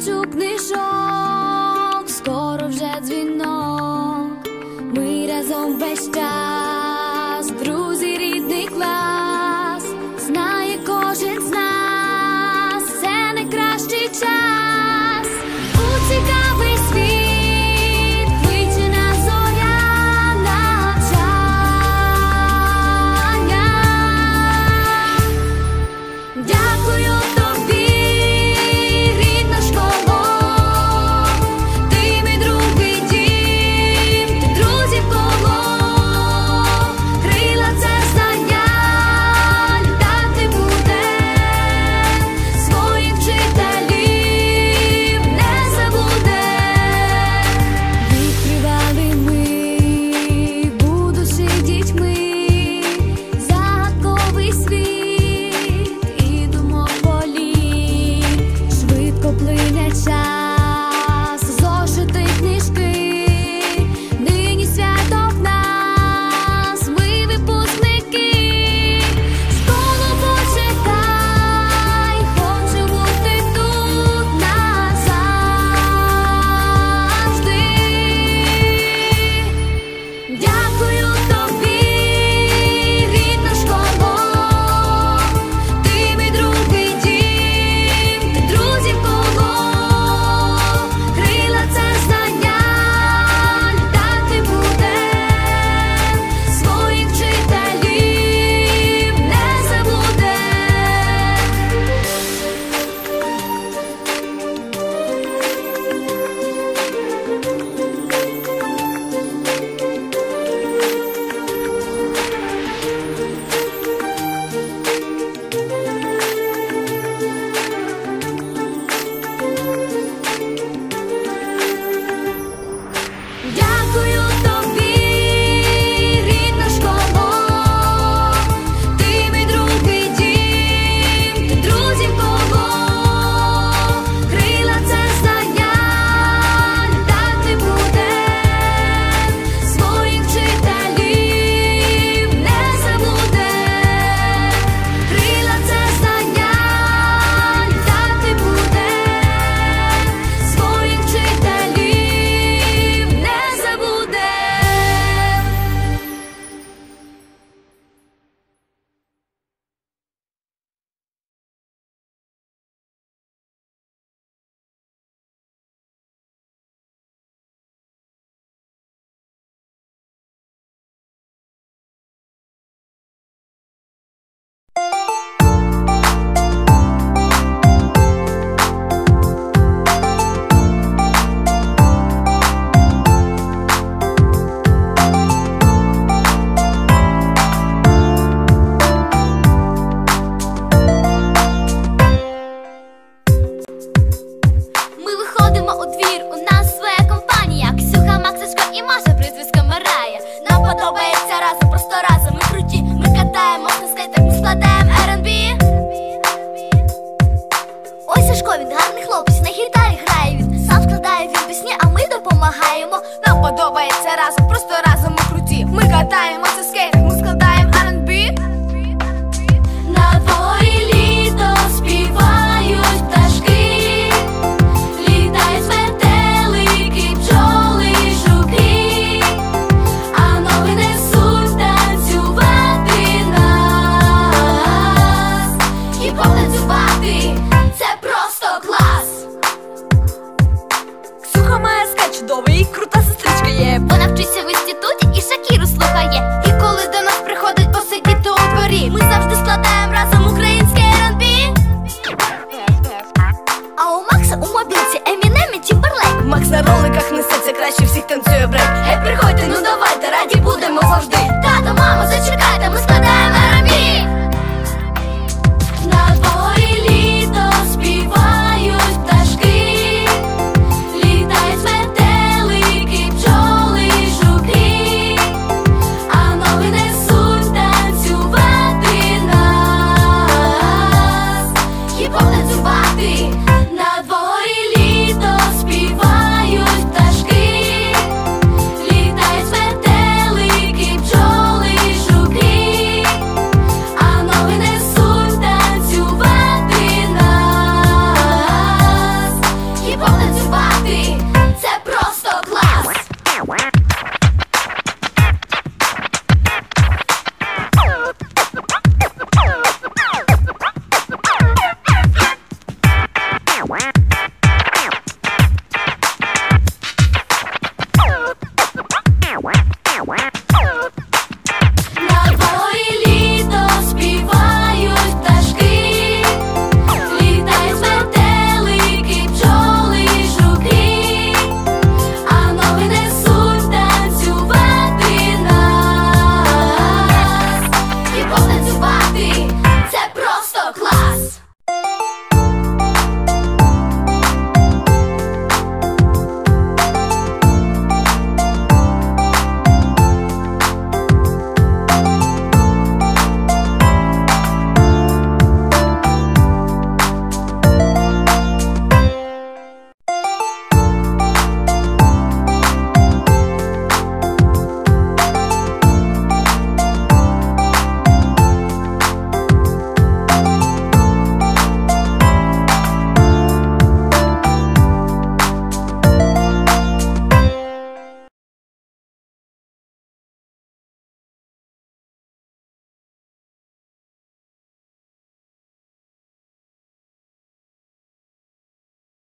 took the shot. Сашко, він гарний хлопець, на гітарі грає він, сам складає він пісні, а ми допомагаємо. Нам подобається разом, просто разом ми круті. Ми катаємося скейт, ми складаємо. Ну давайте раді будемо завжди.